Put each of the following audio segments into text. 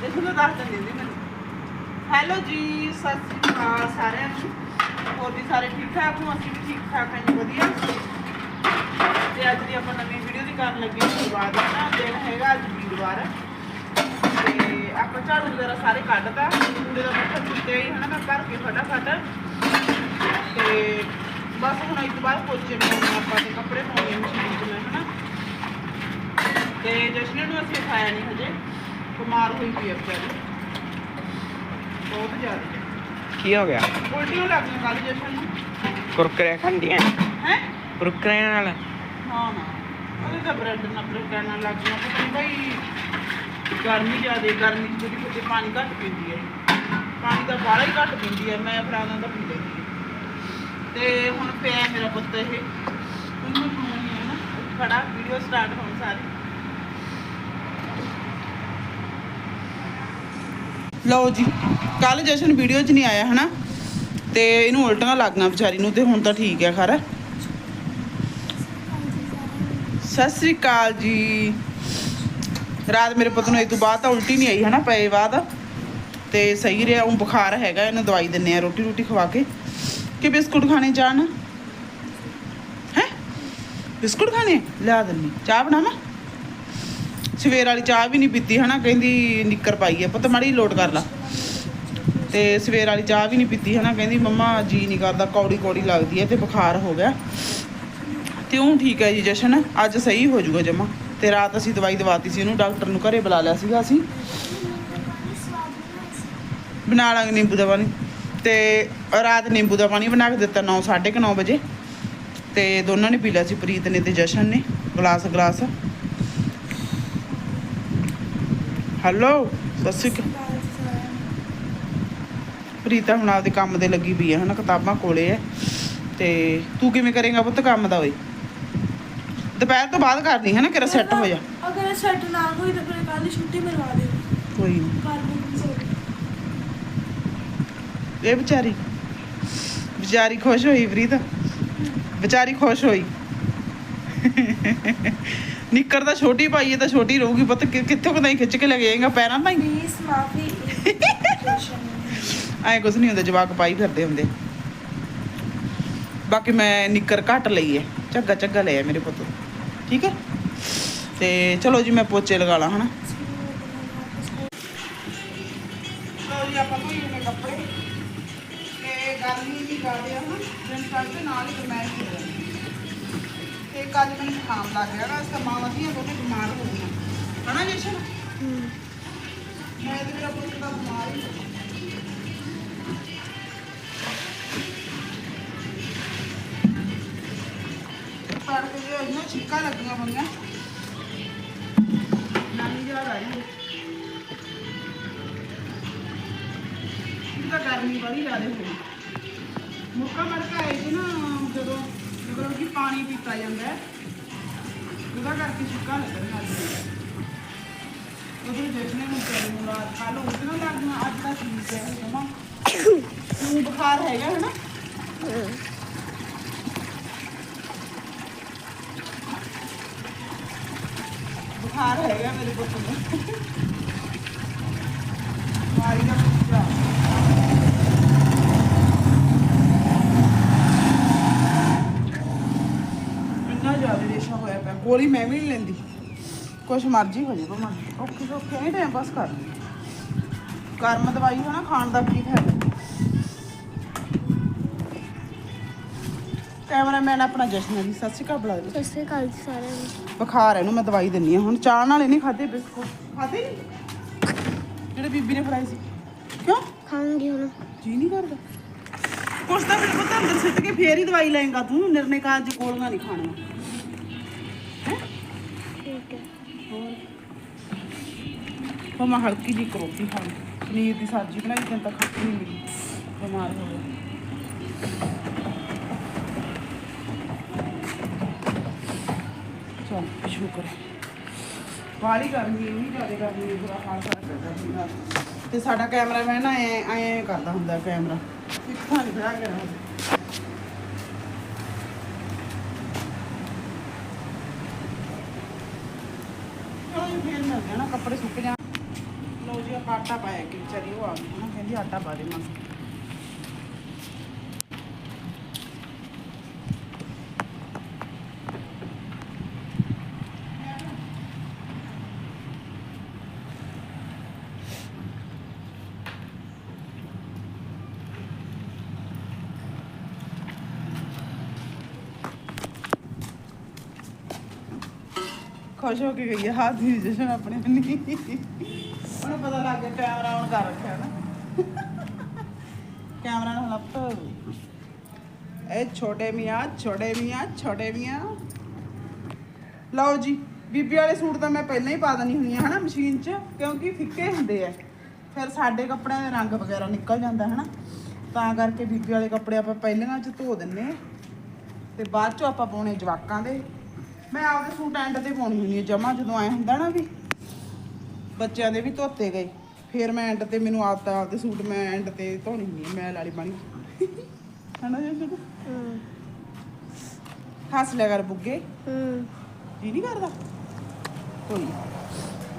ਜਸ਼ਨ ਤੁਹਾਨੂੰ ਦੱਸ ਦਿੰਦੀ ਸੀ ਮੈਨੂੰ। ਹੈਲੋ ਜੀ, ਸਤਿ ਸ਼੍ਰੀ ਅਕਾਲ ਸਾਰਿਆਂ ਨੂੰ। ਹੋਰ ਵੀ ਸਾਰੇ ਠੀਕ ਠਾਕ ਹੋ? ਅਸੀਂ ਵੀ ਠੀਕ ਠਾਕ ਹਾਂ ਜੀ, ਵਧੀਆ। ਤੇ ਅੱਜ ਦੀ ਆਪਾਂ ਨਵੀਂ ਵੀਡੀਓ ਦੀ ਕਰਨ ਲੱਗੇ ਹਾਂ ਸ਼ੁਰੂਆਤ ਨਾ, ਦਿਨ ਹੈਗਾ ਅੱਜ ਵੀਰਵਾਰ। ਤੇ ਆਪਾਂ ਝਾੜੂ ਵਗੈਰਾ ਸਾਰੇ ਕੱਢਤਾ ਕੂੜੇ ਦਾ ਮੱਥਾ ਚੁੱਕਿਆ ਹੀ ਹਨਾ, ਮੈਂ ਭਰ ਕੇ ਫਟਾਫਟ। ਤੇ ਬਸ ਹੁਣ ਇਸ ਤੋਂ ਬਾਅਦ ਪੋਚੇ ਬਣਾਉਣੇ ਆਪਾਂ ਤੇ ਕੱਪੜੇ ਪਾਉਣੇ ਆ ਮਸ਼ੀਨ 'ਚ ਮੈਂ, ਹਨਾ। ਤੇ ਜਸ਼ਨ ਨੂੰ ਅਸੀਂ ਉਠਾਇਆ ਨਹੀਂ ਹਜੇ। ਬਿਮਾਰ ਹੋਈ ਪਈ ਆ ਵਿਚਾਰੀ। ਬਹੁਤ ਜ਼ਿਆਦਾ। ਕੀ ਹੋ ਗਿਆ? ਉਲਟੀਆਂ ਲੱਗ ਗਈਆਂ ਕੱਲ ਜਸ਼ਨ ਨੂੰ ਕੁਰਕਰੇ ਖਾਂਦੀਆਂ? ਹੈ? ਕੁਰਕਰੇ ਨਾਲ? ਹਾਂ ਹਾਂ ਉਹਦੇ ਤਾਂ ਬ੍ਰੈਡ ਨਾਲ ਬ੍ਰੈਡ ਨਾਲ ਲੱਗ ਪਤਾ ਨਹੀਂ ਭਾਈ ਗਰਮੀ ਜ਼ਿਆਦੇ ਗਰਮੀ ਚ ਜਿਹੜੀ ਕਿਤੇ ਪਾਣੀ ਘੱਟ ਪੀਂਦੀ ਹੈ। ਪਾਣੀ ਤਾਂ ਬਾਹਲਾ ਹੀ ਘੱਟ ਪੀਂਦੀ ਹੈ। ਮੈਂ ਫਿਰ ਆਉਂਦਾ ਤਾਂ ਪੀ ਲੈਂਦੀ ਹਾਂ। ਤੇ ਹੁਣ ਪਿਆ ਮੇਰਾ ਪੁੱਤ ਇਹ। ਉਹਨੂੰ ਪਾਉਣੀ ਹੈ ਨਾ। ਖੜਾ ਵੀਡੀਓ ਸਟਾਰਟ ਹੋਣ ਸਾਰੀ। ਲਓ ਜੀ ਕੱਲ ਜਸ਼ਨ ਵੀਡੀਓ 'ਚ ਨਹੀਂ ਆਇਆ, ਹਨਾ? ਤੇ ਇਹਨੂੰ ਉਲਟੀਆਂ ਲੱਗ ਗਈਆਂ ਵਿਚਾਰੀ ਨੂੰ ਤੇ ਹੁਣ ਤਾਂ ਠੀਕ ਹੈ ਖਰਾ। ਸਤਿ ਸ੍ਰੀ ਅਕਾਲ ਜੀ। ਰਾਤ ਮੇਰੇ ਪੁੱਤ ਨੂੰ ਇਹ ਤੋਂ ਬਾਅਦ ਤਾਂ ਉਲਟੀ ਨਹੀਂ ਆਈ, ਹਨਾ, ਪਏ ਬਾਅਦ। ਤੇ ਸਹੀ ਰਿਹਾ, ਉਹ ਬੁਖਾਰ ਹੈਗਾ, ਇਹਨੂੰ ਦਵਾਈ ਦਿੰਨੇ ਆ ਰੋਟੀ ਰੋਟੀ ਖਵਾ ਕੇ। ਕਿ ਬਿਸਕੁਟ ਖਾਣੇ ਜਾਣ? ਹੈ? ਬਿਸਕੁਟ ਖਾਣੇ? ਲਿਆ ਦਿੰਨੀ, ਚਾਹ ਬਣਾਵਾਂ? ਸਵੇਰ ਵਾਲੀ ਚਾਹ ਵੀ ਨਹੀਂ ਪੀਤੀ, ਹਨਾ? ਕਹਿੰਦੀ ਨਿੱਕਰ ਪਾਈ ਹੈ ਪੁੱਤ ਮਾੜੀ ਲੋਟ ਕਰ ਲਾ। ਤੇ ਸਵੇਰ ਵਾਲੀ ਚਾਹ ਵੀ ਨਹੀਂ ਪੀਤੀ, ਹਨਾ? ਕਹਿੰਦੀ ਮੰਮਾ ਜੀ ਨਹੀਂ ਕਰਦਾ, ਕੌੜੀ ਕੌੜੀ ਲੱਗਦੀ ਹੈ ਤੇ ਬੁਖਾਰ ਹੋ ਗਿਆ। ਤੇ ਉਹ ਠੀਕ ਹੈ ਜੀ ਜਸ਼ਨ, ਅੱਜ ਸਹੀ ਹੋ ਜਾਊਗਾ ਜਮਾ। ਤੇ ਰਾਤ ਅਸੀਂ ਦਵਾਈ ਦਵਾਤੀ ਸੀ ਉਹਨੂੰ, ਡਾਕਟਰ ਨੂੰ ਘਰੇ ਬੁਲਾ ਲਿਆ ਸੀਗਾ ਅਸੀਂ। ਬਣਾ ਲਾਂਗੇ ਨਿੰਬੂ ਦਾ ਪਾਣੀ। ਤੇ ਰਾਤ ਨਿੰਬੂ ਦਾ ਪਾਣੀ ਬਣਾ ਕੇ ਦਿੱਤਾ 9 9:30 ਵਜੇ। ਤੇ ਦੋਨਾਂ ਨੇ ਪੀ ਲਿਆ ਸੀ, ਪ੍ਰੀਤ ਨੇ ਤੇ ਜਸ਼ਨ ਨੇ ਗਲਾਸ ਗਲਾਸ ਹੈਲੋ ਸਤਿ ਸ਼੍ਰੀ ਅਕਾਲ। ਪ੍ਰੀਤਾ ਹੁਣ ਆਪਦੇ ਕੰਮ ਦੇ ਲੱਗੀ ਪਈ ਹੈ ਹਨਾ ਕਿਤਾਬਾਂ ਕੋਲੇ ਹੈ ਤੇ ਤੂੰ ਕਿਵੇਂ ਕਰੇਗਾ ਪੁੱਤ ਕੰਮ ਦਾ ਓਏ? ਦੁਪਹਿਰ ਤੋਂ ਬਾਅਦ ਕਰਨੀ ਹੈ ਨਾ ਕਿਰਾ ਸੈੱਟ ਹੋ ਜਾ। ਅਗਰ ਸੈੱਟ ਨਾ ਹੋਈ ਤਾਂ ਫਿਰ ਕੱਲ ਛੁੱਟੀ ਮਰਵਾ ਦੇ। ਕੋਈ ਨੀ। ਕੱਲ ਨੂੰ ਸੈੱਟ ਇਹ ਵਿਚਾਰੀ ਵਿਚਾਰੀ ਖੁਸ਼ ਹੋਈ ਪ੍ਰੀਤ? ਵਿਚਾਰੀ ਖੁਸ਼ ਹੋਈ। ਨਿੱਕਰ ਤਾਂ ਛੋਟੀ ਪਾਈ ਹੈ ਤਾਂ ਛੋਟੀ ਰਹੂਗੀ ਪੁੱਤ ਕਿੱਥੋਂ ਕਦਾਈ ਖਿੱਚ ਕੇ ਲੈ ਜਾਏਗਾ ਪੈਰਾਂ ਤਾਂ ਹੀ। ਪਲੀਜ਼ ਮਾਫੀ ਐ ਕੁਝ ਨਹੀਂ ਹੁੰਦਾ ਜਵਾਕ ਪਾਈ ਫਿਰਦੇ ਹੁੰਦੇ। ਬਾਕੀ ਮੈਂ ਨਿੱਕਰ ਘੱਟ ਲਈ ਹੈ। ਝੱਗਾ ਝੱਗਾ ਲਿਆ ਮੇਰੇ ਪੁੱਤ। ਠੀਕ ਹੈ? ਤੇ ਚਲੋ ਜੀ ਮੈਂ ਪੋਚੇ ਲਗਾ ਲਾਂ ਹਨਾ? ਜੀ ਆਪਾਂ ਧੋਈ ਨੇ ਕੱਪੜੇ। ਤੇ ਗਰਮੀ ਵੀ ਕਰਦੇ ਆ ਹਨਾ? ਦਿਨ ਚੜ੍ਹਦੇ ਨਾਲ ਹੀ ਮੈਂ ਹੀ ਹੋ। ਤੇ ਕੱਲ ਮੈਨੂੰ ਜ਼ੁਕਾਮ ਲੱਗ ਗਿਆ ਨਾ ਅਸਾਂ ਮਾਵਾਂ ਦੀਆਂ ਦੋਨੇ ਬਿਮਾਰ ਹੋ ਗਈਆਂ। ਹਨਾ ਜਸ਼ਨ? ਮੈਂ ਤੇ ਮੇਰਾ ਪੁੱਤ ਤਾਂ ਬਿਮਾਰ ਹੀ ਹੋ ਗਿਆ। ਪੜ ਕੇ ਜੋ ਇਹਨਾਂ ਛਿੱਕਾ ਲੱਗੀਆਂ ਹੋਈਆਂ। ਨਾਨੀ ਯਾਦ ਆਈ। ਹੈ ਇਹ ਤਾਂ ਗਰਮੀ ਬੜੀ ਜ਼ਿਆਦਾ ਹੋਈ ਮੁੱਕਾ ਮੜਕਾ ਹੈ ਕਿ ਨਾ ਜਦੋਂ ਮਤਲਬ ਕਿ ਪਾਣੀ ਪੀਤਾ ਜਾਂਦਾ ਹੈ। ਉਹਦਾ ਕਰਕੇ ਛਿੱਕਾ ਲੱਗਣ ਲੱਗ ਜਾਂਦਾ ਉਹਦੇ ਦੇਖਣੇ ਨੂੰ ਚਾਹੀਦਾ ਨੂੰ ਰਾਤ ਕੱਲ ਲੱਗਣਾ ਅੱਜ ਦਾ ਠੀਕ ਹੈ, ਜਮਾ। ਨੂੰ ਬੁਖਾਰ ਹੈਗਾ ਹੈ ਬੁਖਾਰ ਹੈਗਾ ਮੇਰੇ ਪੁੱਤ ਨੂੰ। ਮਾਰੀ ਦਾ ਪੁੱਤਰਾ ਇੰਨਾ ਜ਼ਿਆਦਾ ਰੇਸ਼ਾ ਹੋਇਆ ਪਿਆ ਗੋਲੀ ਮੈਂ ਵੀ ਨਹੀਂ ਲੈਂਦੀ। ਕੁਛ ਮਰਜ਼ੀ ਹੋ ਜਾਏ ਭਾਵੇਂ ਔਖੇ ਸੌਖੇ ਨਹੀਂ ਟਾਈਮ ਪਾਸ ਕਰ ਕਰਮ ਦਵਾਈ ਹੋਣਾ ਖਾਣ ਦਾ ਕੀ ਫਾਇਦਾ? ਕੈਮਰਾਮੈਨ ਆਪਣਾ ਜਸ਼ਨ ਜੀ ਸਤਿ ਸ਼੍ਰੀ ਅਕਾਲ ਬੁਲਾ ਦਿਓ ਸਤਿ ਸ਼੍ਰੀ ਅਕਾਲ ਜੀ ਸਾਰਿਆਂ ਨੂੰ। ਬੁਖਾਰ ਹੈ ਇਹਨੂੰ ਮੈਂ ਦਵਾਈ ਦਿੰਨੀ ਆ ਹੁਣ ਚਾਹ ਨਾਲ ਇਹਨੇ ਖਾਦੇ ਬਿਸਕੁਟ। ਖਾਦੇ ਨਹੀਂ ਜਿਹੜੇ ਬੀਬੀ ਨੇ ਫੜਾਏ ਸੀ। ਕਿਉਂ? ਖਾਉਂਗੀ ਹੁਣ। ਜੀ ਨਹੀਂ ਕਰਦਾ। ਕੁਛ ਤਾਂ ਫਿਰ ਪਤਾ ਅੰਦਰ ਸਿੱਟ ਕੇ ਫੇਰ ਹੀ ਦਵਾਈ ਲਏਗਾ। ਤੂੰ ਨਿਰਣੇ ਕਾਲ ਚ ਕੋਲੀਆਂ ਨਹੀਂ ਖਾਣੀਆਂ। ਹੋਰ? ਮੈਂ ਹਲਕੀ ਜਿਹੀ ਕਰੋਪੀ ਖਾ ਪਨੀਰ ਦੀ ਸਬਜ਼ੀ ਬਣਾਈ ਤੈਨੂੰ ਤਾਂ ਖੱਟੀ ਨਹੀਂ ਮਿਲੀ। ਬਿਮਾਰ ਹੋ ਗਿਆ ਚਲ ਸ਼ੁਕਰ ਹੈ ਵਾਲੀ ਗਰਮੀ ਇੰਨੀ ਜ਼ਿਆਦਾ ਗਰਮੀ ਬੁਰਾ ਹਾਲ ਕਰ ਦਿੱਤਾ ਤੇ ਸਾਡਾ ਕੈਮਰਾਮੈਨ ਐ ਐ ਕਰਦਾ ਹੁੰਦਾ, ਕੈਮਰਾ। ਕਿੱਥਾਂ ਨਹੀਂ ਖੜਾ ਗਿਆ ਚਲੋ ਆ ਨਾ, ਕੱਪੜੇ ਸੁੱਕ ਜਾਣ। ਲਓ ਜੀ, ਆਪਾਂ ਆਟਾ ਪਾਇਆ ਕਿ ਵਿਚਾਰੀ ਉਹ ਆ ਗਈ ਹਨਾ ਕਹਿੰਦੀ ਆਟਾ ਪਾ ਦੇ ਮਾਂ ਖੁਸ਼ ਹੋ ਕੇ ਗਈ ਹੈ ਹੱਥ ਦੀ ਜਸ਼ਨ ਆਪਣੇ ਨਹੀਂ। ਉਹਨੂੰ ਪਤਾ ਲੱਗ ਗਿਆ ਕੈਮਰਾ ਆਨ ਕਰ ਰੱਖਿਆ ਨਾ। ਕੈਮਰਾ ਨਾਲ ਲੱਪ ਇਹ ਛੋਟੇ ਮੀਆਂ ਛੋਟੇ ਮੀਆਂ ਛੋਟੇ ਮੀਆਂ। ਲਓ ਜੀ, ਬੀਬੀ ਵਾਲੇ ਸੂਟ ਤਾਂ ਮੈਂ ਪਹਿਲਾਂ ਹੀ ਪਾ ਦਣੀ ਹੁੰਦੀ ਆ, ਹਨਾ, ਮਸ਼ੀਨ 'ਚ, ਕਿਉਂਕਿ ਫਿੱਕੇ ਹੁੰਦੇ ਆ। ਫਿਰ ਸਾਡੇ ਕੱਪੜਿਆਂ ਦੇ ਰੰਗ ਵਗੈਰਾ ਨਿਕਲ ਜਾਂਦਾ, ਹਨਾ। ਤਾਂ ਕਰਕੇ ਬੀਬੀ ਵਾਲੇ ਕੱਪੜੇ ਆਪਾਂ ਪਹਿਲਾਂ 'ਚ ਧੋ ਦਿੰਨੇ ਤੇ ਬਾਅਦ 'ਚੋਂ ਆਪਾਂ ਪਾਉਣੇ ਜਵਾਕਾਂ ਦੇ। ਮੈਂ ਆਪਦੇ ਸੂਟ ਐਂਡ ਤੇ ਪਾਉਣੀ ਹੁੰਦੀ ਆ ਜਮਾ ਜਦੋਂ ਐ ਹੁੰਦਾ ਨਾ ਵੀ ਬੱਚਿਆਂ ਦੇ ਵੀ ਧੋਤੇ ਗਏ ਫਿਰ ਮੈਂ ਐਂਡ ਤੇ ਮੈਨੂੰ ਆਦਤ ਆ ਆਪਦੇ ਸੂਟ ਮੈਂ ਐਂਡ ਤੇ ਧੋਣੀ ਹੁੰਦੀ ਆ ਮੈਲ ਵਾਲੀ ਬਣੀ। ਹਨਾ ਜੀ ਹੂੰ। ਹੱਸ ਲਿਆ ਕਰ ਬੁੱਗੇ। ਹੂੰ। ਜੀ ਨਹੀਂ ਕਰਦਾ? ਕੋਈ।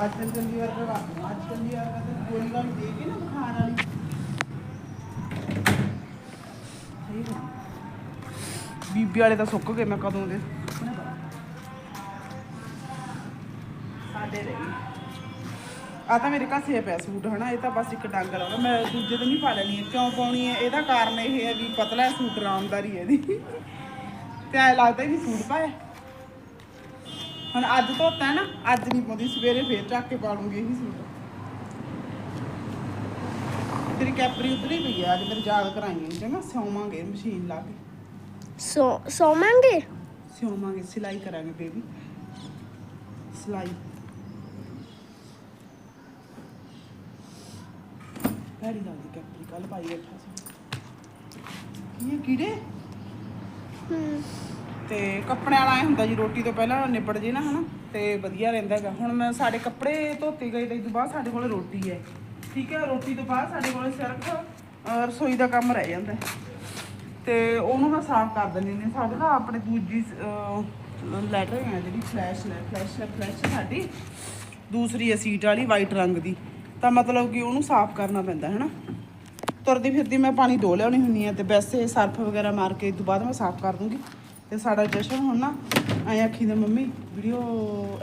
ਅੱਜ ਕੱਲ੍ਹ ਚੰਗੀ ਵਾਰ ਕਰਵਾ ਦੂੰ। ਅੱਜ ਚੰਗੀ ਵਾਰ ਕਹਿੰਦੇ ਗੋਲੀ ਵਾਲੀ ਦੇ ਕੇ ਨਾ ਬੁਖਾਰ ਵਾਲੀ। ਗੱਲ। ਬੀਬੀ ਵਾਲੇ ਤਾਂ ਸੁੱਕ ਗਏ ਮੈਂ ਕਦੋਂ ਦੇ ਆ ਤਾਂ ਮੇਰੇ ਘਸੇ ਪਿਆ ਸੂਟ ਹਨਾ? ਇਹ ਤਾਂ ਬਸ ਇੱਕ ਡੰਗ ਲਾਉਣਾ ਮੈਂ ਦੂਜੇ ਦਿਨ ਹੀ ਪਾ ਲੈਣੀ ਹੈ ਕਿਉਂ ਪਾਉਣੀ ਹੈ ਇਹਦਾ ਕਾਰਨ ਇਹ ਹੈ ਵੀ ਪਤਲਾ ਹੈ ਸੂਟ ਆਰਾਮਦਾਰੀ ਹੈ ਇਹਦੀ। ਤੇ ਐ ਲੱਗਦਾ ਨਹੀਂ ਸੂਟ ਪਾਇਆ ਹੁਣ ਅੱਜ ਧੋਤਾ ਨਾ ਅੱਜ ਨਹੀਂ ਪਾਉਂਦੀ ਸਵੇਰੇ ਫੇਰ ਚੱਕ ਕੇ ਪਾ ਲੂੰਗੀ ਇਹੀ ਸੂਟ। ਤੇਰੀ ਕੈਪਰੀ ਉਧਰ ਹੀ ਪਈ ਆ ਅੱਜ ਮੇਰੇ ਯਾਦ ਕਰਾਈਆਂ ਚੰਗਾ? ਸਿਉਵਾਂਗੇ ਮਸ਼ੀਨ ਲਾ ਕੇ। ਸੋ ਸੋਵਾਂਗੇ? ਸਿਉਵਾਂਗੇ ਸਿਲਾਈ ਕਰਾਂਗੇ ਬੇਬੀ ਸਿਲਾਈ। ਬੜੀ ਲੱਗਦੀ ਕੈਪਰੀ ਕੱਲ ਪਾਈ ਬੈਠਾ ਸੀ। ਕੀ ਇਹ ਕੀੜੇ? ਹੂੰ ਤੇ ਕੱਪੜਿਆਂ ਵਾਲਾ ਐ ਹੁੰਦਾ ਜੀ, ਰੋਟੀ ਤੋਂ ਪਹਿਲਾਂ ਨਿਬੜ ਜੇ ਨਾ, ਹਨਾ? ਤੇ ਵਧੀਆ ਰਹਿੰਦਾ ਹੈਗਾ। ਹੁਣ ਮੈਂ ਸਾਡੇ ਕੱਪੜੇ ਧੋਤੇ ਗਏ ਤੇ ਇਸ ਤੋਂ ਬਾਅਦ ਸਾਡੇ ਕੋਲ ਰੋਟੀ ਹੈ। ਠੀਕ ਹੈ, ਰੋਟੀ ਤੋਂ ਬਾਅਦ ਸਾਡੇ ਕੋਲ ਸਿਰਫ ਰਸੋਈ ਦਾ ਕੰਮ ਰਹਿ ਜਾਂਦਾ ਤੇ ਉਹਨੂੰ ਮੈਂ ਸਾਫ਼ ਕਰ ਦਿੰਦੀ ਨੇ ਸਾਡੇ ਨਾ ਆਪਣੇ ਦੂਜੀ ਲੈਟਰ ਹੈ ਜਿਹੜੀ ਫਲੈਸ਼ ਫਲੈਸ਼ ਫਲੈਸ਼ ਸਾਡੀ। ਦੂਸਰੀ ਹੈ ਸੀਟ ਵਾਲੀ ਵਾਈਟ ਰੰਗ ਦੀ। ਤਾਂ ਮਤਲਬ ਕਿ ਉਹਨੂੰ ਸਾਫ਼ ਕਰਨਾ ਪੈਂਦਾ ਹੈ ਨਾ? ਤੁਰਦੀ ਫਿਰਦੀ ਮੈਂ ਪਾਣੀ ਡੋ ਲਿਆਉਣੀ ਹੁੰਦੀ ਆ ਤੇ ਵੈਸੇ ਸਰਫ ਵਗੈਰਾ ਮਾਰ ਕੇ ਤੋਂ ਬਾਅਦ ਮੈਂ ਸਾਫ਼ ਕਰ ਦੂੰਗੀ। ਤੇ ਸਾਡਾ ਜਸ਼ਨ ਹੁਣ ਨਾ ਐਂ ਆਖੀ ਦੇ ਮੰਮੀ ਵੀਡੀਓ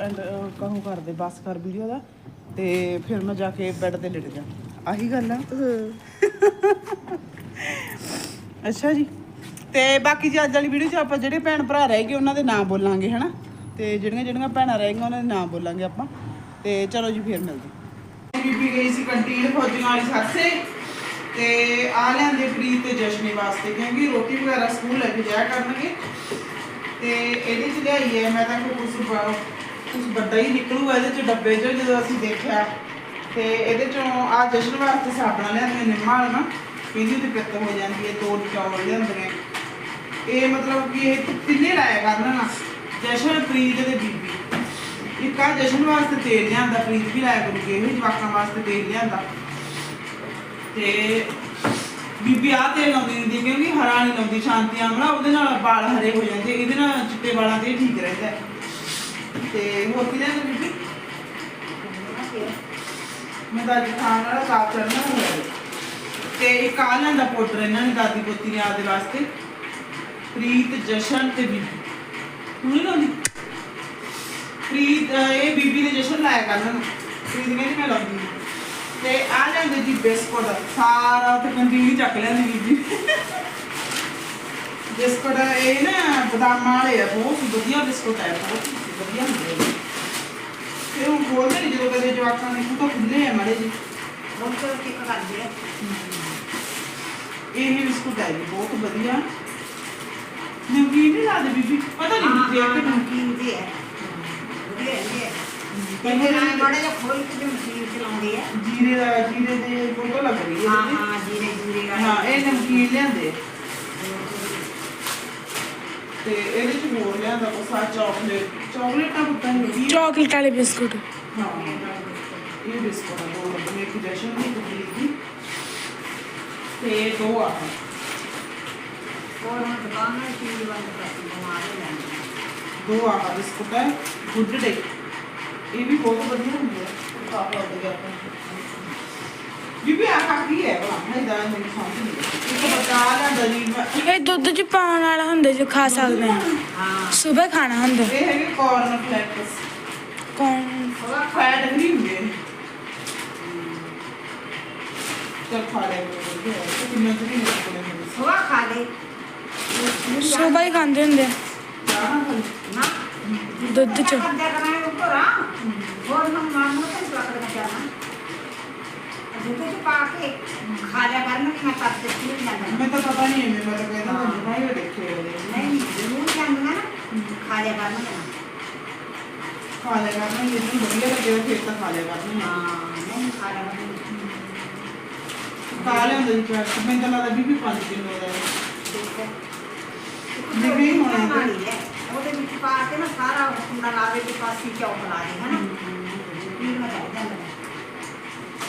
ਐਂਡ ਕਹੋ ਕਰਦੇ ਬਸ ਕਰ ਵੀਡੀਓ ਦਾ ਤੇ ਫਿਰ ਮੈਂ ਜਾ ਕੇ ਬੈੱਡ ਤੇ ਲੇਟ ਜਾ। ਆਹੀ ਗੱਲ ਆ। ਅੱਛਾ ਜੀ। ਤੇ ਬਾਕੀ ਜੀ ਅੱਜ ਵਾਲੀ ਵੀਡੀਓ 'ਚ ਆਪਾਂ ਜਿਹੜੇ ਭੈਣ ਭਰਾ ਰਹਿ ਗਏ ਉਹਨਾਂ ਦੇ ਨਾਮ ਬੋਲਾਂਗੇ ਹਨਾ ਤੇ ਜਿਹੜੀਆਂ ਜਿਹੜੀਆਂ ਭੈਣਾਂ ਰਹਿ ਗਈਆਂ ਉਹਨਾਂ ਦੇ ਨਾਮ ਬੋਲਾਂਗੇ ਆਪਾਂ। ਤੇ ਚਲੋ ਜੀ ਫੇਰ ਮਿਲਦੇ। ਬੀਬੀ ਗਈ ਸੀ ਕੰਟੀਨ ਫੌਜੀਆਂ ਵਾਲੀ ਸਾਥੇ ਤੇ ਆ ਲੈਂਦੇ ਪ੍ਰੀਤ ਤੇ ਜਸ਼ਨੀ ਵਾਸਤੇ, ਕਿਉਂਕਿ ਰੋਟੀ ਵਗੈਰਾ ਸਕੂਲ ਲੈ ਕੇ ਜਾਇਆ ਕਰਨਗੇ। ਤੇ ਇਹਦੇ ਚ ਲਿਆਈ ਹੈ, ਮੈਂ ਤਾਂ ਕੁਝ ਕੁਝ ਵੱਡਾ ਹੀ ਨਿਕਲੂਗਾ ਇਹਦੇ ਚ ਡੱਬੇ ਚ ਜਦੋਂ ਅਸੀਂ ਦੇਖਿਆ। ਤੇ ਇਹਦੇ ਚੋਂ ਆ ਜਸ਼ਨ ਵਾਸਤੇ ਸਾਬਣਾ ਲਿਆਂਦੀਆਂ ਨਿੰਮਾਂ ਵਾਲੀਆਂ ਕਹਿੰਦੀ ਤੇ ਪਿੱਤ ਹੋ ਜਾਂਦੀ ਹੈ, ਦੋ ਚੌਲ ਲਿਆਂਦੀਆਂ ਇਹ ਮਤਲਬ ਕਿ ਇਹ ਤਿੰਨੇ ਲਾਇਆ ਕਰਨਾ ਜਸ਼ਨ, ਪ੍ਰੀਤ ਤੇ ਬੀਬੀ। ਇੱਕ ਆ ਜਸ਼ਨ ਵਾਸਤੇ ਤੇਲ ਲਿਆਂਦਾ, ਪ੍ਰੀਤ ਵੀ ਲਾਇਆ ਕਰੂਗੀ ਇਹ ਜਵਾਕਾਂ ਵਾਸਤੇ ਤੇਲ ਲਿਆਂਦਾ। ਤੇ ਬੀਬੀ ਆ ਤੇਲ ਲਾਉਂਦੀ ਹੁੰਦੀ ਕਿਉਂਕਿ ਹਰਾ ਨਹੀਂ ਲਾਉਂਦੀ, ਸ਼ਾਂਤੀ ਆਮਲਾ ਉਹਦੇ ਨਾਲ ਵਾਲ ਹਰੇ ਹੋ ਜਾਂਦੇ, ਇਹਦੇ ਨਾਲ ਚਿੱਟੇ ਵਾਲਾਂ ਤੇ ਠੀਕ ਰਹਿੰਦਾ। ਹੈ। ਤੇ ਹੋਰ ਕੀ ਲੈਂਦੇ ਬੀਬੀ? ਮੈਂ ਤਾਂ ਅੱਜ ਖਾਣ ਵਾਲਾ ਸਾਫ਼ ਕਰਨਾ ਹੋਇਆ ਤੇ ਇੱਕ ਆ ਲੈਂਦਾ ਪਾਊਡਰ ਇਹਨਾਂ ਨੇ ਦਾਦੀ ਪੋਤੀ ਨੇ ਆਪਦੇ ਵਾਸਤੇ। ਪ੍ਰੀਤ, ਜਸ਼ਨ ਤੇ ਬੀਬੀ। ਤੂੰ ਨਹੀਂ ਲਾਉਂਦੀ? ਪ੍ਰੀਤ ਇਹ ਬੀਬੀ ਨੇ ਜਸ਼ਨ ਲਾਇਆ ਕਰਨ। ਨੂੰ ਪ੍ਰੀਤ ਕਹਿੰਦੀ ਮੈਂ ਨਹੀਂ। ਤੇ ਆ ਲੈਂਦੇ ਜੀ ਬਿਸਕੁਟ। ਸਾਰਾ ਤੇ ਕੰਟੀਨ ਚੱਕ ਲੈਂਦੀ ਬੀਬੀ ਬਿਸਕੁਟ ਇਹ ਨਾ ਬਦਾਮਾਂ ਵਾਲੇ ਆ ਬਹੁਤ ਵਧੀਆ ਬਿਸਕੁਟ ਹੈ ਬਹੁਤ ਵਧੀਆ ਹੁੰਦੇ ਆ। ਤੇ ਉਹ ਖੋਲਦੇ ਨਹੀਂ ਜਦੋਂ ਕਦੇ ਜਵਾਕਾਂ ਨੇ ਤਾਂ ਖੁੱਲੇ ਆ ਮਾੜੇ ਜੀ ਬਹੁਤ ਕੀ ਕਰਦੇ ਆ। ਇਹ ਬਿਸਕੁਟ ਹੈ ਜੀ ਬਹੁਤ ਵਧੀਆ। ਨਮਕੀਨ ਨਹੀਂ ਲਾਦੇ ਬੀਬੀ? ਪਤਾ ਨਹੀਂ ਕਿੱਥੇ ਆ ਕਿ ਨਮਕੀਨ ਦੇ ਆ। ਵਧੀਆ ਵਧੀਆ ਕਹਿੰਦੇ ਨਾ ਬੜੇ ਜਿਹਾ ਖੋਲ ਕੇ ਨਮਕੀਨ ਚਲਾਉਂਦੇ ਆ। ਜੀਰੇ ਦਾ ਜੀਰੇ ਦੇ ਫੋਟੋ ਲੱਗ ਰਹੀ ਹੈ ਹਾਂ ਹਾਂ ਜੀਰੇ ਜੀਰੇ ਤੇ। ਹਾਂ ਇਹ ਨਮਕੀਨ ਲਿਆਂਦੇ। ਤੇ ਇਹਦੇ ਚ ਹੋਰ ਲਿਆਂਦਾ ਕੋਸਾ ਚਾਕਲੇਟ। ਚਾਕਲੇਟਾਂ ਪੁੱਤਾਂ ਨਹੀਂ ਚਾਕਲੇਟ ਵਾਲੇ ਬਿਸਕੁਟ। ਹਾਂ ਇਹ ਬਿਸਕੁਟ। ਆ ਦੋ ਲੱਗੇ ਇੱਕ ਜਸ਼ਨ ਦੀ ਪ੍ਰੀਤ ਦੀ। ਤੇ ਦੋ ਆ। ਹੋਰ ਹੁਣ ਦੁਕਾਨ ਨਾਲ ਚੀਜ਼ ਬੰਦ ਕਰਤੀ ਦੋ ਆ ਬਿਸਕੁਟ ਹੈ? Good day. ਇਹ ਵੀ ਬਹੁਤ ਵਧੀਆ ਹੁੰਦੇ ਆ ਕਾਫੀ ਕੀ। ਹੈ ਭਲਾ? ਮੈਂ ਦਾ ਮੈਨੂੰ ਸਮਝ ਨਹੀਂ ਆਈ। ਇੱਕ ਬੱਚਾ ਲਿਆਂਦਾ ਜੀ ਮੈਂ- ਇਹ ਦੁੱਧ ਚ ਪਾਉਣ ਵਾਲਾ ਹੁੰਦਾ ਜੋ ਖਾ ਸਕਦੇ ਹਾਂ। ਸਵੇਰ ਖਾਣਾ ਹੁੰਦਾ। ਇਹ ਹੈਗੇ ਕਾਰਨ ਫਲੈਕਸ ਕੌਣ ਫੈਟ ਨਹੀਂ ਹੁੰਦੇ। ਚਲ ਖਾ ਲੈ ਕਿੰਨਾ ਸੁਆ ਖਾ ਲੈ। ਸਵੇਰ ਹੀ ਖਾਂਦੇ ਹੁੰਦੇ ਆ, ਦੁੱਧ ਚ। ਕੰਦਿਆ ਕਰਾਂਗੇ ਉੱਪਰ ਆ ਹੋਰ ਨਾ ਮਾਮੂ ਤੇ ਪਕੜ ਕੇ ਜਾਣਾ ਦੁੱਧ ਚ ਪਾ ਕੇ ਖਾ ਲਿਆ ਕਰਨ ਮੈਂ ਕਰ ਦਿੱਤੀ ਨਹੀਂ ਜਾਂਦਾ ਮੈਂ ਤਾਂ ਪਤਾ ਨਹੀਂ ਐਵੇਂ ਮੈਂ ਤਾਂ ਕਹਿੰਦਾ ਮੈਂ ਜਮਾਈ ਹੋਏ ਦੇਖੇ ਉਹਦੇ ਨਹੀਂ ਜ਼ਰੂਰ ਜਾਂਦੀਆਂ ਨਾ ਖਾ ਲਿਆ ਕਰਨ ਖਾ ਲਿਆ ਕਰਨਾ ਜੇ ਤੈਨੂੰ ਵਧੀਆ ਲੱਗਿਆ ਫਿਰ ਤਾਂ ਖਾ ਲਿਆ ਕਰਨਾ ਹਾਂ। ਨਹੀਂ ਖਾ ਲਿਆ ਕਰਨ ਖਾ ਲਿਆ ਹੁੰਦਾ ਜੀ ਚਾਰ ਮੈਂ ਤਾਂ ਲੱਗਦਾ ਵੀ 5 ਕਿਲੋ ਦਾ ਹੈ। ਦੇਖੋ ਜਿਵੇਂ ਹੀ ਹੋਣਾ ਬਣਾਉਣੀ ਹੈ। ਉਹਦੇ ਵਿੱਚ ਪਾ ਕੇ ਨਾ ਸਾਰਾ ਕੁੰਡਾ ਲਾਵੇ ਤੇ ਪਾਸੀ ਚੌਕ ਲਾ ਦੇ ਹਨਾ ਪੀਣ ਮੈਂ ਚੱਲ ਜਾਂਦਾ।